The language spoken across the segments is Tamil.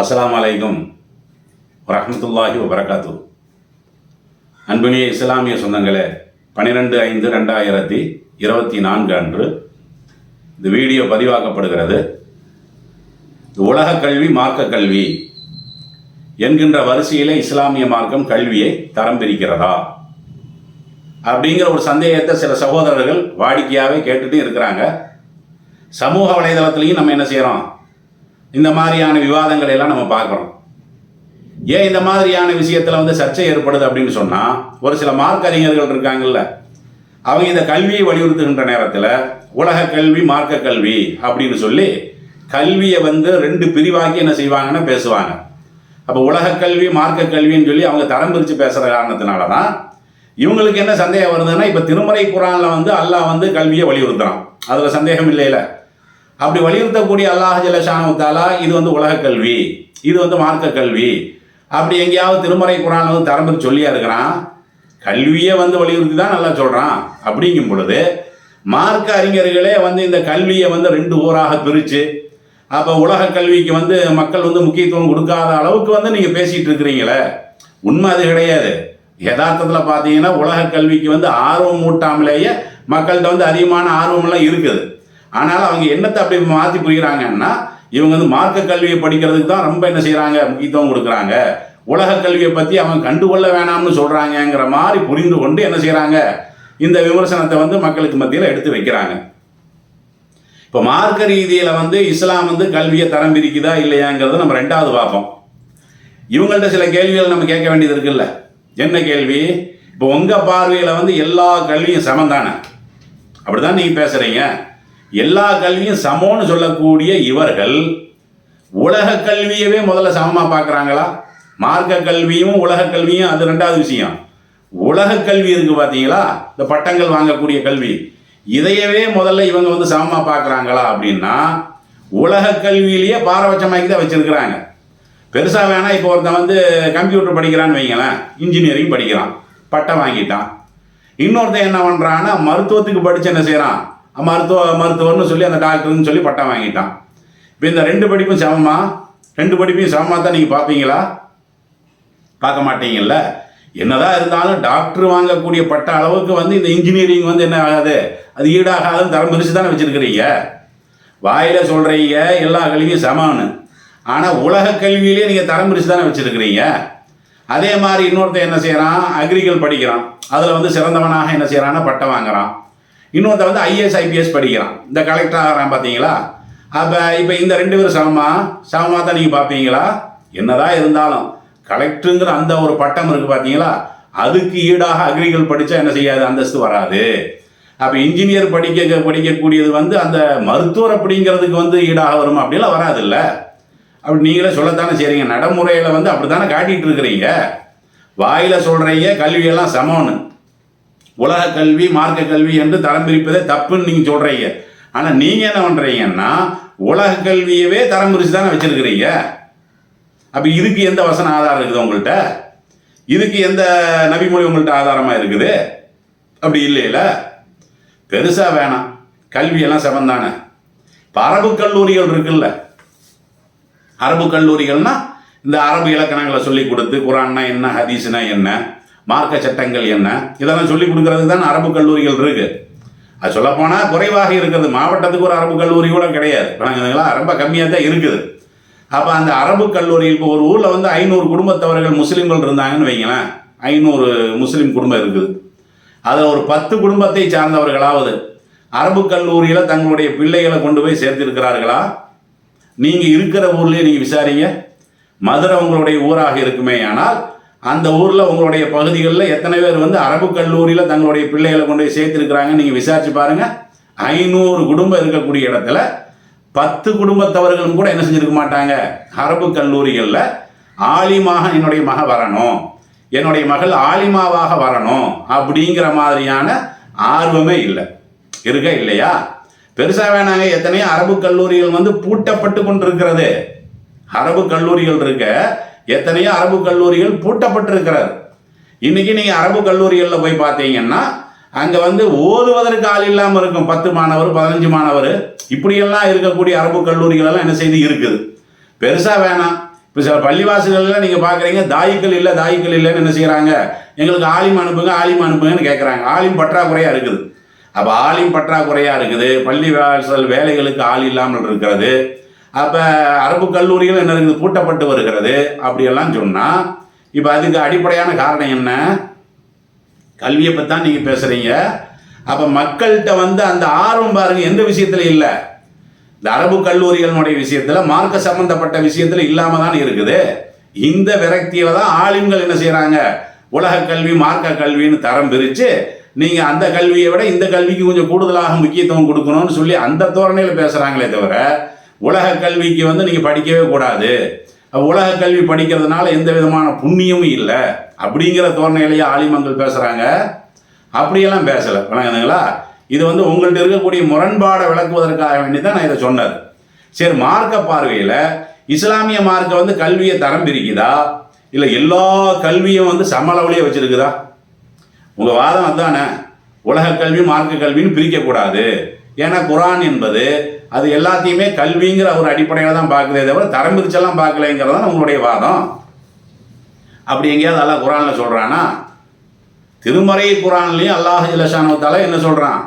அஸ்லாம் அலைக்கும் வரமத்துல்லாஹி வரகாத்து அன்பினிய இஸ்லாமிய சொந்தங்களே பன்னிரெண்டு ஐந்து ரெண்டாயிரத்தி இருபத்தி நான்கு அன்று இந்த வீடியோ பதிவாக்கப்படுகிறது. உலக கல்வி மார்க்க கல்வி என்கின்ற வரிசையில் இஸ்லாமிய மார்க்கம் கல்வியை தரம் பிரிக்கிறதா? அப்படிங்கிற ஒரு சந்தேகத்தை சில சகோதரர்கள் வாடிக்கையாகவே கேட்டுட்டு இருக்கிறாங்க. சமூக வலைதளத்துலையும் நம்ம என்ன செய்கிறோம் இந்த மாதிரியான விவாதங்களை எல்லாம் நம்ம பார்க்குறோம். ஏன் இந்த மாதிரியான விஷயத்தில் வந்து சர்ச்சை ஏற்படுது அப்படின்னு சொன்னால் ஒரு சில மார்க் அறிஞர்கள் இருக்காங்கல்ல அவங்க இந்த கல்வியை வலியுறுத்துகின்ற நேரத்தில் உலக கல்வி மார்க்க கல்வி அப்படின்னு சொல்லி கல்வியை வந்து ரெண்டு பிரிவாக்கி என்ன செய்வாங்கன்னா பேசுவாங்க. அப்போ உலக கல்வி மார்க்க கல்வின்னு சொல்லி அவங்க தரம் பிரித்து பேசுகிற காரணத்தினால தான் இவங்களுக்கு என்ன சந்தேகம் வருதுன்னா இப்போ திருமறை குரானில் வந்து அல்லாஹ் வந்து கல்வியை வலியுறுத்துறான். அதில் சந்தேகம் இல்லைல்ல அப்படி வலியுறுத்தக்கூடிய அல்லாஹ் ஜலஷானு தாலா இது வந்து உலக கல்வி. இது வந்து மார்க்க கல்வி. அப்படி எங்கேயாவது திருமறை குரான் வந்து தரம்பு சொல்லியா இருக்கிறான்? கல்வியை வந்து வலியுறுத்தி தான் நல்லா சொல்கிறான் அப்படிங்கும் பொழுது மார்க்க அறிஞர்களே வந்து இந்த கல்வியை வந்து ரெண்டு ஊராக பிரித்து அப்போ உலக கல்விக்கு வந்து மக்கள் வந்து முக்கியத்துவம் கொடுக்காத அளவுக்கு வந்து நீங்கள் பேசிகிட்டு இருக்கிறீங்களே. உண்மை அது கிடையாது. யதார்த்தத்தில் பார்த்தீங்கன்னா உலக கல்விக்கு வந்து ஆர்வம் மூட்டாமலேயே மக்கள்கிட்ட வந்து அதிகமான ஆர்வமெல்லாம் இருக்குது. ஆனால் அவங்க என்னத்தை அப்படி மாற்றி புரிகிறாங்கன்னா இவங்க வந்து மார்க்க கல்வியை படிக்கிறதுக்கு தான் ரொம்ப என்ன செய்கிறாங்க முக்கியத்துவம் கொடுக்குறாங்க. உலக கல்வியை பற்றி அவங்க கண்டுகொள்ள வேணாம்னு சொல்கிறாங்கங்கிற மாதிரி புரிந்து கொண்டு என்ன செய்கிறாங்க இந்த விமர்சனத்தை வந்து மக்களுக்கு மத்தியில் எடுத்து வைக்கிறாங்க. இப்போ மார்க்க ரீதியில் வந்து இஸ்லாம் வந்து கல்வியை தரம் பிரிக்குதா இல்லையாங்கிறத நம்ம ரெண்டாவது பார்ப்போம். இவங்கள்ட்ட சில கேள்விகள் நம்ம கேட்க வேண்டியது இருக்குல்ல? என்ன கேள்வி? இப்போ உங்கள் பார்வையில் வந்து எல்லா கல்வியும் சமம் தானே? அப்படிதான் நீங்கள் பேசுகிறீங்க எல்லா கல்வியும் சமம்னு சொல்லக்கூடிய இவர்கள் உலக கல்வியவே முதல்ல சமமாக பார்க்குறாங்களா? மார்க்க கல்வியும் உலக கல்வியும் அது ரெண்டாவது விஷயம். உலக கல்வி இருக்குது பார்த்தீங்களா? இந்த பட்டங்கள் வாங்கக்கூடிய கல்வி. இதையவே முதல்ல இவங்க வந்து சமமாக பார்க்குறாங்களா அப்படின்னா உலக கல்வியிலேயே பாரபட்சமாக்கி தான் வச்சுருக்கிறாங்க. பெருசாக வேணால் இப்போ ஒருத்தன் வந்து கம்ப்யூட்டர் படிக்கிறான்னு வைங்களேன் இன்ஜினியரிங் படிக்கிறான் பட்டம் வாங்கிட்டான். இன்னொருத்தன் என்ன பண்ணுறான்னா மருத்துவத்துக்கு படித்து என்ன செய்கிறான் மருத்துவ மருத்துவர்னு சொல்லி அந்த டாக்டர்னு சொல்லி பட்டம் வாங்கிட்டான். இப்போ இந்த ரெண்டு படிப்பும் சமமா? ரெண்டு படிப்பையும் சமமாக தான் நீங்கள் பார்ப்பீங்களா? பார்க்க மாட்டீங்கல்ல? என்னதான் இருந்தாலும் டாக்டர் வாங்கக்கூடிய பட்ட அளவுக்கு வந்து இந்த இன்ஜினியரிங் வந்து என்ன ஆகாது? அது ஈடாகாதுன்னு தரம் பிரித்து தானே வச்சுருக்கிறீங்க. வாயில் சொல்கிறீங்க எல்லா கல்வியும் சமானு ஆனால் உலக கல்வியிலே நீங்கள் தரம் பிரித்து தானே வச்சுருக்கிறீங்க. அதே மாதிரி இன்னொருத்தன் என்ன செய்கிறான் அக்ரிகல் படிக்கிறான். அதில் வந்து சிறந்தவனாக என்ன செய்கிறான்னா பட்டம் வாங்குறான். இன்னொருத்த வந்து ஐஏஎஸ் ஐபிஎஸ் படிக்கிறான். இந்த கலெக்டர் ஆகிறான் பார்த்தீங்களா? அப்போ இப்போ இந்த ரெண்டு பேரும் சமமா? சமமாக தான் நீங்கள் பார்ப்பீங்களா? என்னதான் இருந்தாலும் கலெக்டருங்கிற அந்த ஒரு பட்டம் இருக்குது பார்த்தீங்களா? அதுக்கு ஈடாக அக்ரிகல் படித்தா என்ன செய்யாது? அந்தஸ்து வராது. அப்போ இன்ஜினியர் படிக்க படிக்கக்கூடியது வந்து அந்த மருத்துவர் அப்படிங்கிறதுக்கு வந்து ஈடாக வரும் அப்படிலாம் வராதுல்ல. அப்படி நீங்களே சொல்லத்தானே செய்கிறீங்க நடைமுறையில் வந்து அப்படி தானே காட்டிகிட்டு இருக்கிறீங்க? வாயில் சொல்கிறீங்க கல்வியெல்லாம் சமம்னு. உலக கல்வி மார்க்க கல்வி என்று தரம் பிரிப்பதே தப்புன்னு நீங்கள் சொல்கிறீங்க ஆனால் நீங்கள் என்ன பண்ணுறீங்கன்னா உலக கல்வியவே தரம் பிரித்து தானே வச்சுருக்கிறீங்க. அப்போ இதுக்கு எந்த வசன ஆதாரம் இருக்குது உங்கள்கிட்ட இதுக்கு எந்த நபிமொழி உங்கள்கிட்ட ஆதாரமாக இருக்குது? அப்படி இல்லையில. பெருசாக வேணாம். கல்வியெல்லாம் சமந்தானே இப்போ அரபு கல்லூரிகள் இருக்குல்ல. அரபு கல்லூரிகள்னா இந்த அரபு இலக்கணங்களை சொல்லி கொடுத்து குரான்னா என்ன ஹதீஸ்னா என்ன? மார்க்க சட்டங்கள் என்ன? இதெல்லாம் சொல்லி கொடுக்கறதுக்கு தான் அரபு கல்லூரிகள் இருக்கு. அது சொல்லப்போனால் குறைவாக இருக்கிறது. மாவட்டத்துக்கு ஒரு அரபு கல்லூரி கூட கிடையாது. வணங்குதுங்களா ரொம்ப கம்மியாக தான் இருக்குது. அப்போ அந்த அரபு கல்லூரி இப்போ ஒரு ஊரில் வந்து ஐநூறு குடும்பத்தவர்கள் முஸ்லீம்கள் இருந்தாங்கன்னு வைங்களேன். ஐநூறு முஸ்லீம் குடும்பம் இருக்குது. அதில் ஒரு பத்து குடும்பத்தை சார்ந்தவர்களாவது அரபு கல்லூரியில் தங்களுடைய பிள்ளைகளை கொண்டு போய் சேர்த்திருக்கிறார்களா? நீங்கள் இருக்கிற ஊர்லேயே நீங்கள் விசாரிங்க. மதுரை உங்களுடைய ஊராக இருக்குமே. ஆனால் அந்த ஊரில் உங்களுடைய பகுதிகளில் எத்தனை பேர் வந்து அரபு கல்லூரியில் தங்களுடைய பிள்ளைகளை கொண்டு போய் சேர்த்துருக்குறாங்கன்னு நீங்கள் விசாரிச்சு பாருங்கள் ஐநூறு குடும்பம் இருக்கக்கூடிய இடத்துல பத்து குடும்பத்தவர்களும் கூட என்ன செஞ்சுருக்க மாட்டாங்க? அரபு கல்லூரிகளில் ஆலிமாக என்னுடைய மக வரணும். என்னுடைய மகள் ஆலிமாவாக வரணும் அப்படிங்கிற மாதிரியான ஆர்வமே இல்லை. இருக்க இல்லையா? பெருசாக வேணாங்க எத்தனையோ அரபு கல்லூரிகள் வந்து பூட்டப்பட்டு கொண்டிருக்கிறது. அரபு கல்லூரிகள் இருக்க எத்தனையோ அரபு கல்லூரிகள் பூட்டப்பட்டிருக்கிறது. இன்னைக்கு நீங்கள் அரபு கல்லூரிகளில் போய் பார்த்தீங்கன்னா அங்கே வந்து ஓதுவதற்கு ஆள் இல்லாமல் இருக்கும். பத்து மாணவர் பதினஞ்சு மாணவர். இப்படியெல்லாம் இருக்கக்கூடிய அரபு கல்லூரிகள் எல்லாம் என்ன செய்து இருக்குது? பெருசாக வேணாம். இப்போ சில பள்ளிவாசல்களில் நீங்கள் பார்க்குறீங்க தாய்க்கள் இல்லை தாய்க்கள் இல்லைன்னு என்ன செய்கிறாங்க எங்களுக்கு ஆலிம் அனுப்புங்க ஆலிம் அனுப்புங்கன்னு கேட்குறாங்க ஆலிம் பற்றாக்குறையாக இருக்குது. அப்போ ஆலிம் பற்றாக்குறையாக இருக்குது. பள்ளி வாசல் வேலைகளுக்கு ஆள் இல்லாமல் இருக்கிறது. அப்போ அரபு கல்லூரிகள் என்ன இருக்குது? பூட்டப்பட்டு வருகிறது. அப்படியெல்லாம் சொன்னால் இப்போ அதுக்கு அடிப்படையான காரணம் என்ன? கல்வியை பற்றி தான் நீங்கள் பேசுகிறீங்க அப்போ மக்கள்கிட்ட வந்து அந்த ஆர்வம் பாருங்கள் எந்த விஷயத்துல இல்லை? இந்த அரபு கல்லூரிகளினுடைய விஷயத்தில் மார்க்க சம்பந்தப்பட்ட விஷயத்தில் இல்லாமல் தான் இருக்குது. இந்த விரக்தியில் தான் ஆளுங்கள் என்ன செய்கிறாங்க உலக கல்வி மார்க்க கல்வின்னு தரம் பிரித்து நீங்கள் அந்த கல்வியை விட இந்த கல்விக்கு கொஞ்சம் கூடுதலாக முக்கியத்துவம் கொடுக்கணும்னு சொல்லி அந்த தோரணையில் பேசுகிறாங்களே தவிர உலக கல்விக்கு வந்து நீங்கள் படிக்கவே கூடாது. உலக கல்வி படிக்கிறதுனால எந்த விதமான புண்ணியமும் இல்லை. அப்படிங்கிற தோரணையிலேயே ஆலிமங்கள் பேசுகிறாங்க அப்படியெல்லாம் பேசலை. விளங்குதுங்களா இது வந்து உங்கள்கிட்ட இருக்கக்கூடிய முரண்பாடை விளக்குவதற்காக வேண்டி தான் நான் இதை சொன்னது. சரி மார்க்க பார்வையில் இஸ்லாமிய மார்க்கை வந்து கல்வியை தரம் பிரிக்குதா? இல்லை எல்லா கல்வியும் வந்து சமளவுலேயே வச்சுருக்குதா? உங்கள் வாதம் அதானே. உலக கல்வி மார்க்க கல்வின்னு பிரிக்கக்கூடாது. ஏன்னா குரான் என்பது அது எல்லாத்தையுமே கல்விங்கிற ஒரு அடிப்படையில் தான் பார்க்குதே தவிர தரம் பிரிச்செல்லாம் பார்க்கலைங்கிறது தான் உங்களுடைய வாதம். அப்படி எங்கேயாவது அல்லாஹ் குரானில் சொல்கிறானா திருமறை குரான்லையும் அல்லாஹ் ஜலஷானவத்தால என்ன சொல்கிறான்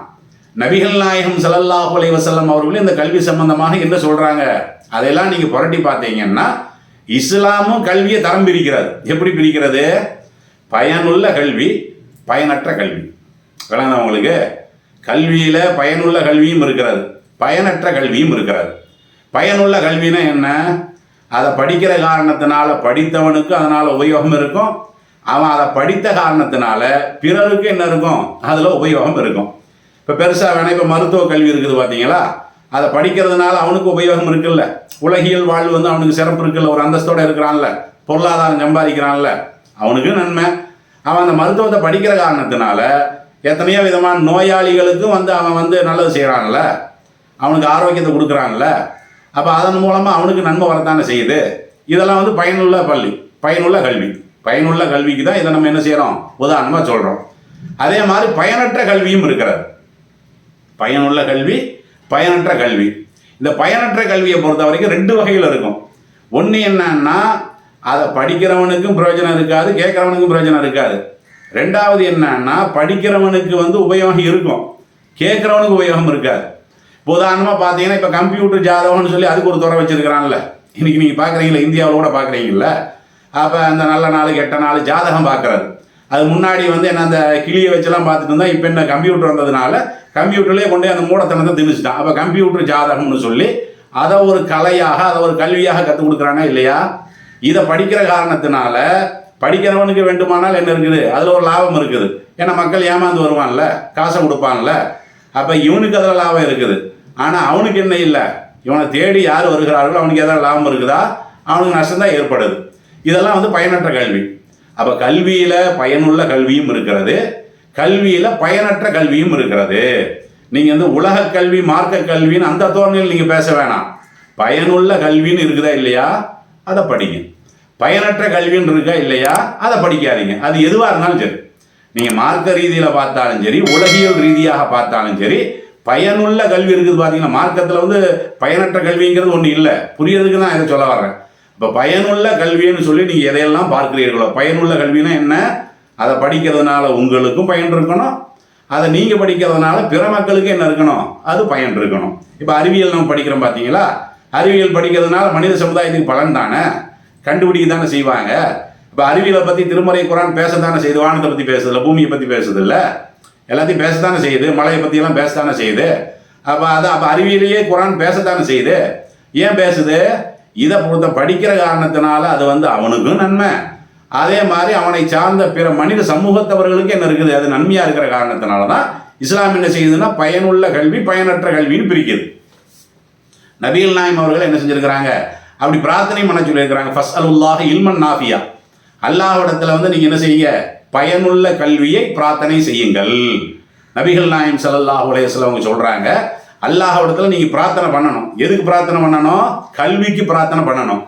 நபிகள் நாயகம் ஸல்லல்லாஹு அலைஹி வஸல்லம் அவர்களும் இந்த கல்வி சம்பந்தமாக என்ன சொல்கிறாங்க அதையெல்லாம் நீங்கள் புரட்டி பார்த்தீங்கன்னா இஸ்லாமும் கல்வியை தரம் பிரிக்கிறது. எப்படி பிரிக்கிறது? பயனுள்ள கல்வி பயனற்ற கல்வி. விளங்குதா உங்களுக்கு? கல்வியில் பயனுள்ள கல்வியும் இருக்கிறது. பயனற்ற கல்வியும் இருக்கிறது. பயனுள்ள கல்வினா என்ன? அதை படிக்கிற காரணத்தினால படித்தவனுக்கு அதனால் உபயோகம் இருக்கும். அவன் அதை படித்த காரணத்தினால பிறருக்கு என்ன இருக்கும்? அதில் உபயோகம் இருக்கும். இப்போ பெருசாக வேணா இப்போ மருத்துவ கல்வி இருக்குது பார்த்தீங்களா அதை படிக்கிறதுனால அவனுக்கு உபயோகம் இருக்குல்ல. உலகியல் வாழ்வு வந்து அவனுக்கு சிறப்பு இருக்குல்ல. ஒரு அந்தஸ்தோடு இருக்கிறான்ல. பொருளாதாரம் சம்பாதிக்கிறான்ல. அவனுக்கு நன்மை. அவன் அந்த மருத்துவத்தை படிக்கிற காரணத்தினால எத்தனையோ விதமான நோயாளிகளுக்கும் வந்து அவன் வந்து நல்லது செய்கிறான்ல அவனுக்கு ஆரோக்கியத்தை கொடுக்குறான்ல. அப்போ அதன் மூலமாக அவனுக்கு நன்மை வரத்தானே செய்யுது. இதெல்லாம் வந்து பயனுள்ள பள்ளி பயனுள்ள கல்வி. பயனுள்ள கல்விக்கு தான் இதை நம்ம என்ன செய்கிறோம் உதாரணமாக சொல்கிறோம் அதே மாதிரி பயனற்ற கல்வியும் இருக்கிறது. பயனுள்ள கல்வி பயனற்ற கல்வி. இந்த பயனற்ற கல்வியை பொறுத்த வரைக்கும் ரெண்டு வகையில் இருக்கும். ஒன்று என்னன்னா அதை படிக்கிறவனுக்கும் பிரயோஜனம் இருக்காது கேட்குறவனுக்கும் பிரயோஜனம் இருக்காது. ரெண்டாவது என்னன்னா படிக்கிறவனுக்கு வந்து உபயோகம் இருக்கும். கேட்குறவனுக்கு உபயோகம் இருக்காது. உதாரணமாக பார்த்தீங்கன்னா இப்போ கம்ப்யூட்டர் ஜாதகம்னு சொல்லி அதுக்கு ஒரு துறை வச்சிருக்கிறான்ல. இன்றைக்கி நீங்கள் பார்க்குறீங்களா இந்தியாவில் கூட பார்க்குறீங்கல்ல. அப்போ அந்த நல்ல நாள் கெட்ட நாள் ஜாதகம் பார்க்குறது அது முன்னாடி வந்து என்ன அந்த கிளியை வச்செல்லாம் பார்த்துட்டு இருந்தால் இப்போ என்ன கம்ப்யூட்டர் வந்ததுனால கம்ப்யூட்டர்லேயே கொண்டு அந்த மூடத்தனத்தை திணிச்சிட்டான். அப்போ கம்ப்யூட்டர் ஜாதகம்னு சொல்லி அதை ஒரு கலையாக அதை ஒரு கல்வியாக கற்றுக் கொடுக்குறானா இல்லையா? இதை படிக்கிற காரணத்தினால படிக்கிறவனுக்கு வேண்டுமானால் என்ன இருக்குது? அதில் ஒரு லாபம் இருக்குது. ஏன்னா மக்கள் ஏமாந்து வருவான்ல காசை கொடுப்பான்ல. அப்போ இவனுக்கு அதில் லாபம் இருக்குது. ஆனால் அவனுக்கு என்ன இல்லை? இவனை தேடி யார் வருகிறார்களோ அவனுக்கு ஏதாவது லாபம் இருக்குதா? அவனுக்கு நஷ்டம்தான் ஏற்படுது. இதெல்லாம் வந்து பயனற்ற கல்வி. அப்போ கல்வியில் பயனுள்ள கல்வியும் இருக்கிறது. கல்வியில் பயனற்ற கல்வியும் இருக்கிறது. நீங்கள் வந்து உலக கல்வி மார்க்க கல்வின்னு அந்த தோரணையில் நீங்கள் பேச வேணாம். பயனுள்ள கல்வின்னு இருக்குதா இல்லையா? அதை படிங்க. பயனற்ற கல்வின்னு இருக்கா இல்லையா? அதை படிக்காதீங்க. அது எதுவாக இருந்தாலும் சரி. நீங்கள் மார்க்க ரீதியில் பார்த்தாலும் சரி உலகியல் ரீதியாக பார்த்தாலும் சரி பயனுள்ள கல்வி இருக்குது பார்த்தீங்கன்னா மார்க்கத்தில் வந்து பயனற்ற கல்விங்கிறது ஒன்று இல்லை. புரியறதுக்கு தான் இதை சொல்ல வர்றேன். இப்போ பயனுள்ள கல்வின்னு சொல்லி நீங்கள் எதையெல்லாம் பார்க்கிறீர்களோ பயனுள்ள கல்வினா என்ன? அதை படிக்கிறதுனால உங்களுக்கும் பயன் இருக்கணும். அதை நீங்கள் படிக்கிறதுனால பிற மக்களுக்கு என்ன இருக்கணும்? அது பயன் இருக்கணும். இப்போ அறிவியல் நம்ம படிக்கிறோம் பார்த்தீங்களா அறிவியல் படிக்கிறதுனால மனித சமுதாயத்துக்கு பலன் தானே? கண்டுபிடிக்க தானே செய்வாங்க. இப்போ அறிவியலை பற்றி திருமறை குரான் பேச தானே செய்து வானத்தை பற்றி பேசுதில்ல பூமியை பற்றி பேசுதில்லை எல்லாத்தையும் பேசத்தானே செய்யுது மலையை பற்றியெல்லாம் பேசத்தானே செய்யுது. அப்போ அது அப்போ அறிவியலையே குரான் பேசத்தானே செய்யுது. ஏன் பேசுது? இதை பொறுத்த படிக்கிற காரணத்தினால அது வந்து அவனுக்கும் நன்மை. அதே மாதிரி அவனை சார்ந்த பிற மனித சமூகத்தவர்களுக்கு என்ன இருக்குது? அது நன்மையாக இருக்கிற காரணத்தினால தான் இஸ்லாம் என்ன செய்யுதுன்னா பயனுள்ள கல்வி பயனற்ற கல்வின்னு பிரிக்குது. நபீல் நாயம் அவர்கள் என்ன செஞ்சுருக்கிறாங்க? அப்படி பிரார்த்தனை பண்ண சொல்லியிருக்கிறாங்க. ஃபஸ்ட் அலுல்லாக இல்மன் நாஃபியா. அல்லாஹ்விடத்தில் வந்து நீங்கள் என்ன செய்யுங்க? பயனுள்ள கல்வியை பிரார்த்தனை செய்யுங்கள். நபிகள் நாயம் ஸல்லல்லாஹு அலைஹி அவங்க சொல்கிறாங்க அல்லாஹ்விடத்தில் நீங்கள் பிரார்த்தனை பண்ணணும். எதுக்கு பிரார்த்தனை பண்ணணும்? கல்விக்கு பிரார்த்தனை பண்ணணும்.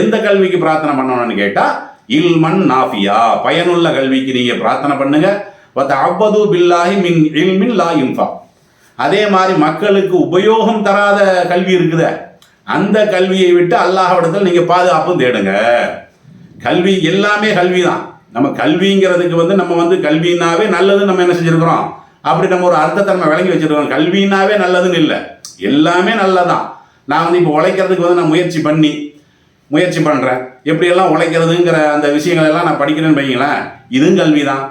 எந்த கல்விக்கு பிரார்த்தனை பண்ணணும்னு கேட்டால் இல்மன் நாஃபியா. பயனுள்ள கல்விக்கு நீங்கள் பிரார்த்தனை பண்ணுங்க. வத்த அவ்வது பில்லாஹி மின் இல்மின் லா இன்ஃபா அதே மாதிரி மக்களுக்கு உபயோகம் தராத கல்வி இருக்குத. அந்த கல்வியை விட்டு அல்லாஹ்விடத்தில் நீங்கள் பாதுகாப்பும் தேடுங்க. கல்வி எல்லாமே கல்வி தான் நம்ம கல்விங்கிறதுக்கு வந்து நம்ம வந்து கல்வினாவே நல்லதுன்னு நம்ம என்ன செஞ்சிருக்கிறோம்? அப்படி நம்ம ஒரு அர்த்தத்தை நம்ம விளங்கி வச்சிருக்கோம் கல்வினாவே நல்லதுன்னு இல்லை. எல்லாமே நல்லதான் நான் வந்து இப்போ உழைக்கிறதுக்கு வந்து நான் முயற்சி பண்ணி முயற்சி பண்ணுறேன் எப்படியெல்லாம் உழைக்கிறதுங்கிற அந்த விஷயங்கள் எல்லாம் நான் படிக்கிறேன்னு வைங்களேன் இதுவும் கல்வி தான்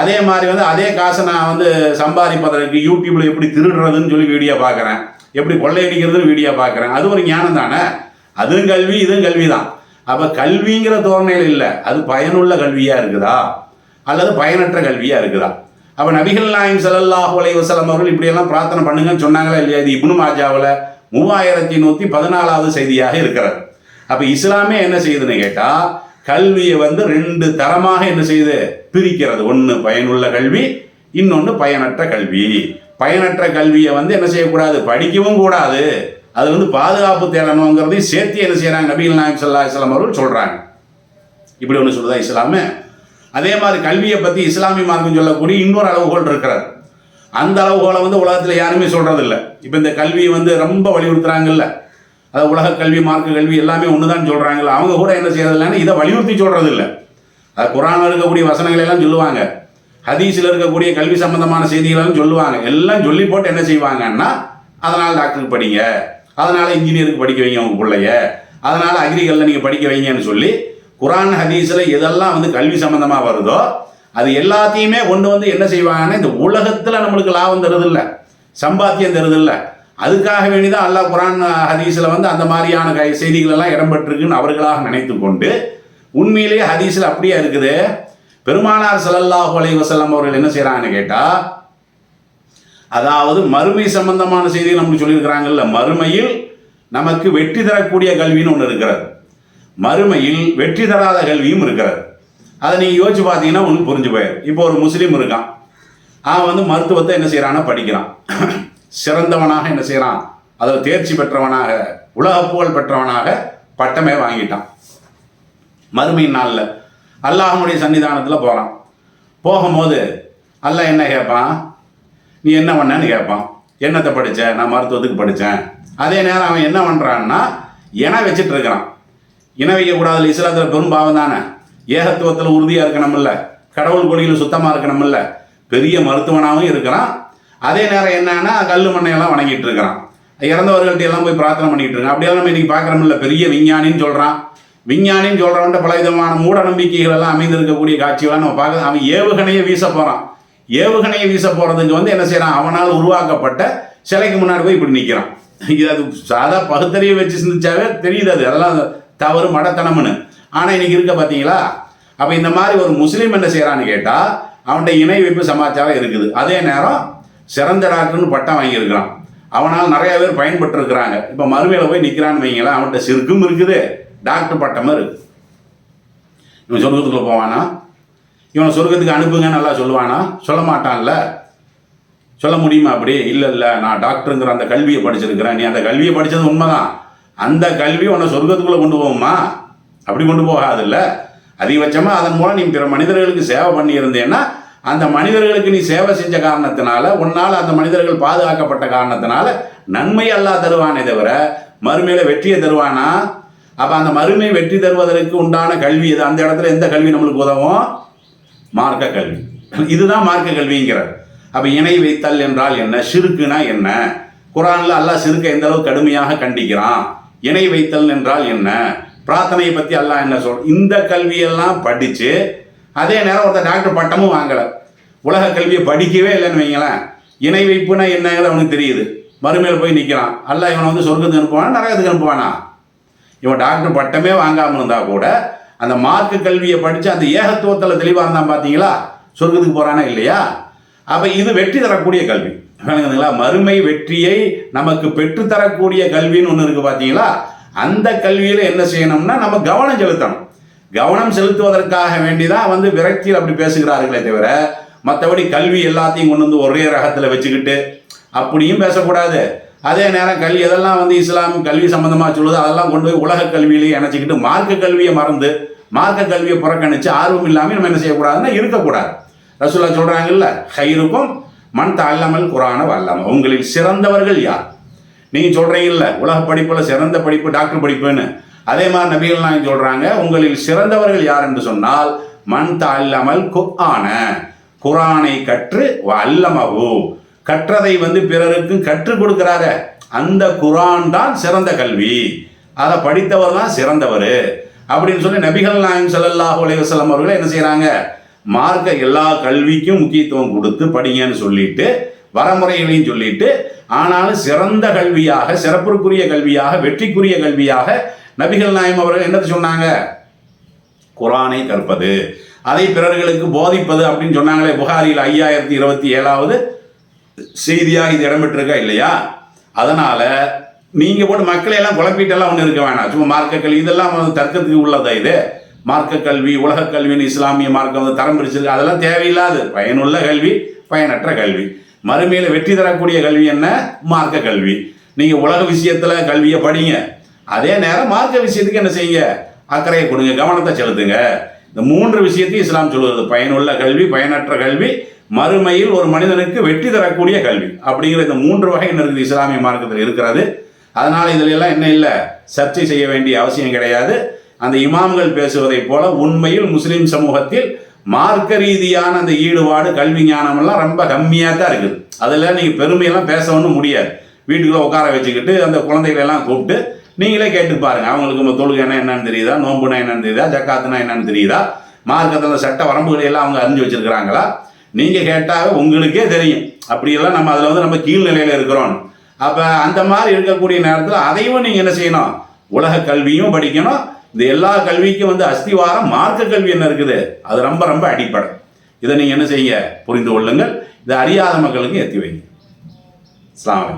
அதே மாதிரி வந்து அதே காசை நான் வந்து சம்பாதிப்பதற்கு யூடியூப்ல எப்படி திருடுறதுன்னு சொல்லி வீடியோ பார்க்குறேன். எப்படி கொள்ளையடிக்கிறதுன்னு வீடியோ பார்க்குறேன். அது ஒரு ஞானம் தானே அதுவும் கல்வி இதுவும் கல்வி தான் அப்போ கல்விங்கிற தோரணையில் இல்லை. அது பயனுள்ள கல்வியாக இருக்குதா? அல்லது பயனற்ற கல்வியாக இருக்குதா? அப்போ நபிகள் நாயம் ஸல்லல்லாஹு அலை வசலம் அவர்கள் இப்படியெல்லாம் பிரார்த்தனை பண்ணுங்கன்னு சொன்னாங்களா இல்லையா? இது இப்னு மாஜாவில் மூவாயிரத்தி நூற்றி பதினாலாவது செய்தியாக இருக்கிறது. அப்போ இஸ்லாமே என்ன செய்யுதுன்னு கேட்டால் கல்வியை வந்து ரெண்டு தரமாக என்ன செய்யுது? பிரிக்கிறது. ஒன்று பயனுள்ள கல்வி இன்னொன்று பயனற்ற கல்வி. பயனற்ற கல்வியை வந்து என்ன செய்யக்கூடாது? படிக்கவும் கூடாது. அது வந்து பாதுகாப்பு தேடணுங்கிறதையும் சேர்த்து என்ன செய்கிறாங்க நபிகள் நாயம் சல்லா இஸ்லாம் அவர்கள் சொல்கிறாங்க இப்படி ஒன்று சொல்லுதா இஸ்லாமே? அதே மாதிரி கல்வியை பற்றி இஸ்லாமிய மார்க்கம் சொல்லக்கூடிய இன்னொரு அளவுகோல் இருக்கிறார் அந்த அளவுகோலை வந்து உலகத்தில் யாருமே சொல்கிறதில்ல இப்போ இந்த கல்வியை வந்து ரொம்ப வலியுறுத்துறாங்கல்ல. அதாவது உலக கல்வி மார்க்க கல்வி எல்லாமே ஒன்று தான் சொல்கிறாங்கல்ல அவங்க கூட என்ன செய்யறதில்லன்னு இதை வலியுறுத்தி சொல்கிறதில்ல அது குரானில் இருக்கக்கூடிய வசனங்களை எல்லாம் சொல்லுவாங்க. ஹதீஸில் இருக்கக்கூடிய கல்வி சம்பந்தமான செய்திகளும் சொல்லுவாங்க. எல்லாம் சொல்லி போட்டு என்ன செய்வாங்கன்னா அதனால் டாக்டருக்கு படிங்க. அதனால் இன்ஜினியருக்கு படிக்க வைங்க உங்கள் பிள்ளைய. அதனால் அக்ரிகல்ல நீங்கள் படிக்க வைங்கன்னு சொல்லி குரான் ஹதீஸில் எதெல்லாம் வந்து கல்வி சம்மந்தமாக வருதோ அது எல்லாத்தையுமே கொண்டு வந்து என்ன செய்வாங்கன்னா இந்த உலகத்தில் நம்மளுக்கு லாபம் தருதில்ல. சம்பாத்தியம் தருதில்லை. அதுக்காக வேண்டிதான் அல்லாஹ் குரான் ஹதீஸில் வந்து அந்த மாதிரியான கை செய்திகள் எல்லாம் இடம்பெற்றிருக்குன்னு அவர்களாக நினைத்து கொண்டு உண்மையிலேயே ஹதீஸில் அப்படியே இருக்குது? பெருமானார் சலல்லாஹு அலைஹி வஸல்லம் அவர்கள் என்ன செய்கிறாங்கன்னு கேட்டால் அதாவது மறுமை சம்பந்தமான செய்தியை நமக்கு சொல்லியிருக்கிறாங்கல்ல மறுமையில் நமக்கு வெற்றி தரக்கூடிய கல்வின்னு ஒன்று இருக்கிறது. மறுமையில் வெற்றி தராத கல்வியும் இருக்கிறது. அதை நீங்கள் யோசிச்சு பார்த்தீங்கன்னா உங்களுக்கு புரிஞ்சு போயிடும். இப்போ ஒரு முஸ்லீம் இருக்கான். அவன் வந்து மருத்துவத்தை என்ன செய்கிறான்னா படிக்கிறான். சிறந்தவனாக என்ன செய்கிறான் அதில் தேர்ச்சி பெற்றவனாக உலக புகழ் பெற்றவனாக பட்டமே வாங்கிட்டான். மறுமையின் நாளில் அல்லாஹனுடைய சன்னிதானத்தில் போகிறான் போகும்போது அல்லாஹ் என்ன கேட்பான்? நீ என்ன பண்ணேன்னு கேட்பான். என்னத்தை படித்த நான் மருத்துவத்துக்கு படித்தேன் அதே நேரம் அவன் என்ன பண்ணுறான்னா இணை வச்சுட்டு இருக்கிறான். இணை வைக்கக்கூடாதுல இஸ்லாத்தில் பெரும் பாவம் தானே? ஏகத்துவத்தில் உறுதியாக இருக்கணும்ல. கடவுள் கொடியில் சுத்தமாக இருக்கணும்ல. பெரிய மருத்துவனாகவும் இருக்கிறான். அதே நேரம் என்னன்னா கல் மண்ணையெல்லாம் வணங்கிட்டு இருக்கிறான். இறந்தவர்கள்ட்ட எல்லாம் போய் பிரார்த்தனை பண்ணிட்டு இருக்கான். அப்படியெல்லாம் நம்ம இன்னைக்கு பார்க்குறோம்ல. பெரிய விஞ்ஞானின்னு சொல்கிறான் விஞ்ஞானின்னு சொல்கிறவன்ட்ட பல விதமான மூட நம்பிக்கைகள் எல்லாம் அமைந்திருக்கக்கூடிய காட்சிகளாக நம்ம பார்க்க அவன் ஏவுகணையை வீச போகிறான் ஏவுகணையை வீச போகிறதுக்கு வந்து என்ன செய்கிறான் அவனால் உருவாக்கப்பட்ட சிலைக்கு முன்னாடி போய் இப்படி நிற்கிறான் இது அது சாதா பகுத்தறிவை வச்சு சிந்திச்சாவே தெரியுது அது. எல்லாம் தவறு மடத்தனம்னு. ஆனால் இன்னைக்கு இருக்க பார்த்தீங்களா அப்போ இந்த மாதிரி ஒரு முஸ்லீம் என்ன செய்கிறான்னு கேட்டால் அவன்கிட்ட இணை வைப்பு சமாச்சாரம் இருக்குது. அதே நேரம் சிறந்த டாக்டர்னு பட்டம் வாங்கியிருக்கிறான். அவனால் நிறைய பேர் பயன்பட்டுருக்கிறாங்க இப்போ மறுமையில் போய் நிற்கிறான்னு வைங்களேன் அவன்கிட்ட சிறுக்கும் இருக்குது டாக்டர் பட்டமும் இருக்குது இவன் சொர்க்கத்துக்குள்ள போவானா? இவனை சொர்க்கத்துக்கு அனுப்புங்க நல்லா சொல்லுவானா? சொல்ல மாட்டான்ல. சொல்ல முடியுமா அப்படி? இல்லை இல்லை நான் டாக்டருங்கிற அந்த கல்வியை படிச்சிருக்கிறேன். நீ அந்த கல்வியை படித்தது உண்மைதான். அந்த கல்வி உன்னை சொர்க்கத்துக்குள்ளே கொண்டு போகுமா? அப்படி கொண்டு போகாதுல்ல. அதிகபட்சமாக அதன் மூலம் நீ பிற மனிதர்களுக்கு சேவை பண்ணியிருந்தேன்னா அந்த மனிதர்களுக்கு நீ சேவை செஞ்ச காரணத்தினால உன்னால் அந்த மனிதர்கள் பாதுகாக்கப்பட்ட காரணத்தினால நன்மை அல்லா தருவானே தவிர மறுமையில வெற்றியை தருவானா? அப்போ அந்த மறுமை வெற்றி தருவதற்கு உண்டான கல்வி இது அந்த இடத்துல எந்த கல்வி நம்மளுக்கு உதவும்? மார்க்க கல்வி. இதுதான் மார்க்க கல்விங்கிறார். அப்போ இணை வைத்தல் என்றால் என்ன? சிறுக்குனா என்ன? குரான்ல அல்லாஹ் சிறுக்கை எந்த அளவுக்கு கடுமையாக கண்டிக்கிறான்? இணை வைத்தல் என்றால் என்ன? பிரார்த்தனையை பற்றி அல்லாஹ் என்ன சொல் இந்த கல்வியெல்லாம் படித்து அதே நேரம் ஒருத்தர் டாக்டர் பட்டமும் வாங்கலை. உலக கல்வியை படிக்கவே இல்லைன்னு வைங்களேன். இணை வைப்புனா என்னங்கிறது அவனுக்கு தெரியுது. மறுமையில் போய் நிற்கிறான் அல்லா இவனை வந்து சொர்க்கத்துக்கு அனுப்புவானா? நரகத்துக்கு அனுப்புவானா? இவன் டாக்டர் பட்டமே வாங்காமல் இருந்தால் கூட அந்த மார்க்க கல்வியை படித்து அந்த ஏகத்துவத்தில் தெளிவாக இருந்தான் பார்த்தீங்களா சொர்க்கத்துக்கு போகிறானா இல்லையா? அப்போ இது வெற்றி தரக்கூடிய கல்வி. விளங்குதுங்களா? மறுமை வெற்றியை நமக்கு பெற்று தரக்கூடிய கல்வின்னு ஒன்று இருக்குது பார்த்தீங்களா அந்த கல்வியில் என்ன செய்யணும்னா நம்ம கவனம் செலுத்தணும். கவனம் செலுத்துவதற்காக வேண்டிதான் வந்து விரக்தியில் அப்படி பேசுகிறார்களே தவிர மற்றபடி கல்வி எல்லாத்தையும் கொண்டு வந்து ஒரே ரகத்தில் வச்சுக்கிட்டு அப்படியும் பேசக்கூடாது. அதே நேரம் கல்வி எதெல்லாம் வந்து இஸ்லாம் கல்வி சம்பந்தமாக சொல்லுது அதெல்லாம் கொண்டு போய் உலக கல்வியிலையும் இணைச்சிக்கிட்டு மார்க்க கல்வியை மறந்து மார்க்க கல்வியை புறக்கணித்து ஆர்வம் இல்லாமல் நம்ம என்ன செய்யக்கூடாதுன்னா இருக்கக்கூடாது. ரசூல்லா சொல்கிறாங்கல்ல ஹைருக்கும் மண் தாழ்லாமல் குரான வல்லாம உங்களில் சிறந்தவர்கள் யார்? நீங்கள் சொல்கிறீங்கல்ல உலக படிப்பில் சிறந்த படிப்பு டாக்டர் படிப்புன்னு. அதே மாதிரி நபிகள் நாயகம் சொல்கிறாங்க உங்களில் சிறந்தவர்கள் யார்? என்று சொன்னால் மண் தல்லமல் குஆன குரானை கற்று அல்லமகு கற்றதை வந்து பிறருக்கு கற்றுக் கொடுக்கிறாரு. அந்த குரான் தான் சிறந்த கல்வி. அதை படித்தவர் தான் சிறந்தவர். அப்படின்னு சொல்லி நபிகள் நாயம் ஸல்லல்லாஹு அலைஹி அவர்களை என்ன செய்கிறாங்க மார்க்க எல்லா கல்விக்கும் முக்கியத்துவம் கொடுத்து படிங்கன்னு சொல்லிட்டு வரமுறைகளையும் சொல்லிட்டு ஆனாலும் சிறந்த கல்வியாக சிறப்புக்குரிய கல்வியாக வெற்றிக்குரிய கல்வியாக நபிகள் நாயம் அவர்கள் என்னது சொன்னாங்க? குரானை கற்பது. அதை பிறர்களுக்கு போதிப்பது அப்படின்னு சொன்னாங்களே புகாரியில் ஐயாயிரத்தி இருபத்தி ஏழாவது செய்தியாக இது இடம்பெற்றிருக்கா இல்லையா? அதனால நீங்கள் போட்டு மக்களை எல்லாம் குழப்பிட்டெல்லாம் ஒன்றும் இருக்க வேணாம். சும்மா மார்க்க கல்வி இதெல்லாம் வந்து தர்க்கத்துக்கு உள்ளதா இது? மார்க்க கல்வி உலக கல்வின்னு இஸ்லாமிய மார்க்கம் வந்து தரம் பிடிச்சிருக்கு அதெல்லாம் தேவையில்லாது. பயனுள்ள கல்வி பயனற்ற கல்வி. மறுமையில் வெற்றி தரக்கூடிய கல்வி என்ன? மார்க்க கல்வி. நீங்கள் உலக விஷயத்தில் கல்வியை படிங்க. அதே நேரம் மார்க்க விஷயத்துக்கு என்ன செய்யுங்க? அக்கறையை கொடுங்க கவனத்தை செலுத்துங்க. இந்த மூன்று விஷயத்தையும் இஸ்லாம் சொல்லுவது பயனுள்ள கல்வி பயனற்ற கல்வி மறுமையில் ஒரு மனிதனுக்கு வெற்றி தரக்கூடிய கல்வி. அப்படிங்கிற இந்த மூன்று வகை என்ன இருக்குது? இஸ்லாமிய மார்க்கத்தில் இருக்கிறது. அதனால் இதுல எல்லாம் என்ன இல்லை? சர்ச்சை செய்ய வேண்டிய அவசியம் கிடையாது. அந்த இமாம்கள் பேசுவதைப் போல உண்மையில் முஸ்லீம் சமூகத்தில் மார்க்க ரீதியான அந்த ஈடுபாடு கல்வி ஞானமெல்லாம் ரொம்ப கம்மியாக தான் இருக்குது. அதில் நீங்கள் பெருமையெல்லாம் பேச ஒன்றும் முடியாது. வீட்டுக்குள்ளே உட்கார வச்சுக்கிட்டு அந்த குழந்தைகளெல்லாம் கூப்பிட்டு நீங்களே கேட்டு பாருங்க. அவங்களுக்கு நம்ம தொழுகைனா என்னன்னு தெரியுதா? நோம்புனா என்னன்னு தெரியுதா? ஜக்காத்துனா என்னன்னு தெரியுதா? மார்க்கத்தில் சட்ட வரம்புகளை எல்லாம் அவங்க அறிஞ்சு வச்சிருக்கிறாங்களா? நீங்கள் கேட்டால் உங்களுக்கே தெரியும். அப்படியெல்லாம் நம்ம அதில் வந்து நம்ம கீழ்நிலையில் இருக்கிறோம். அப்போ அந்த மாதிரி இருக்கக்கூடிய நேரத்தில் அதையும் நீங்கள் என்ன செய்யணும்? உலக கல்வியும் படிக்கணும். இந்த எல்லா கல்விக்கும் வந்து அஸ்திவாரம் மார்க்க கல்வி என்ன இருக்குது? அது ரொம்ப ரொம்ப அடிப்படை. இதை நீங்கள் என்ன செய்யுங்க? புரிந்து கொள்ளுங்கள். இதை அறியாத மக்களுக்கு எத்தி வைங்க சாமி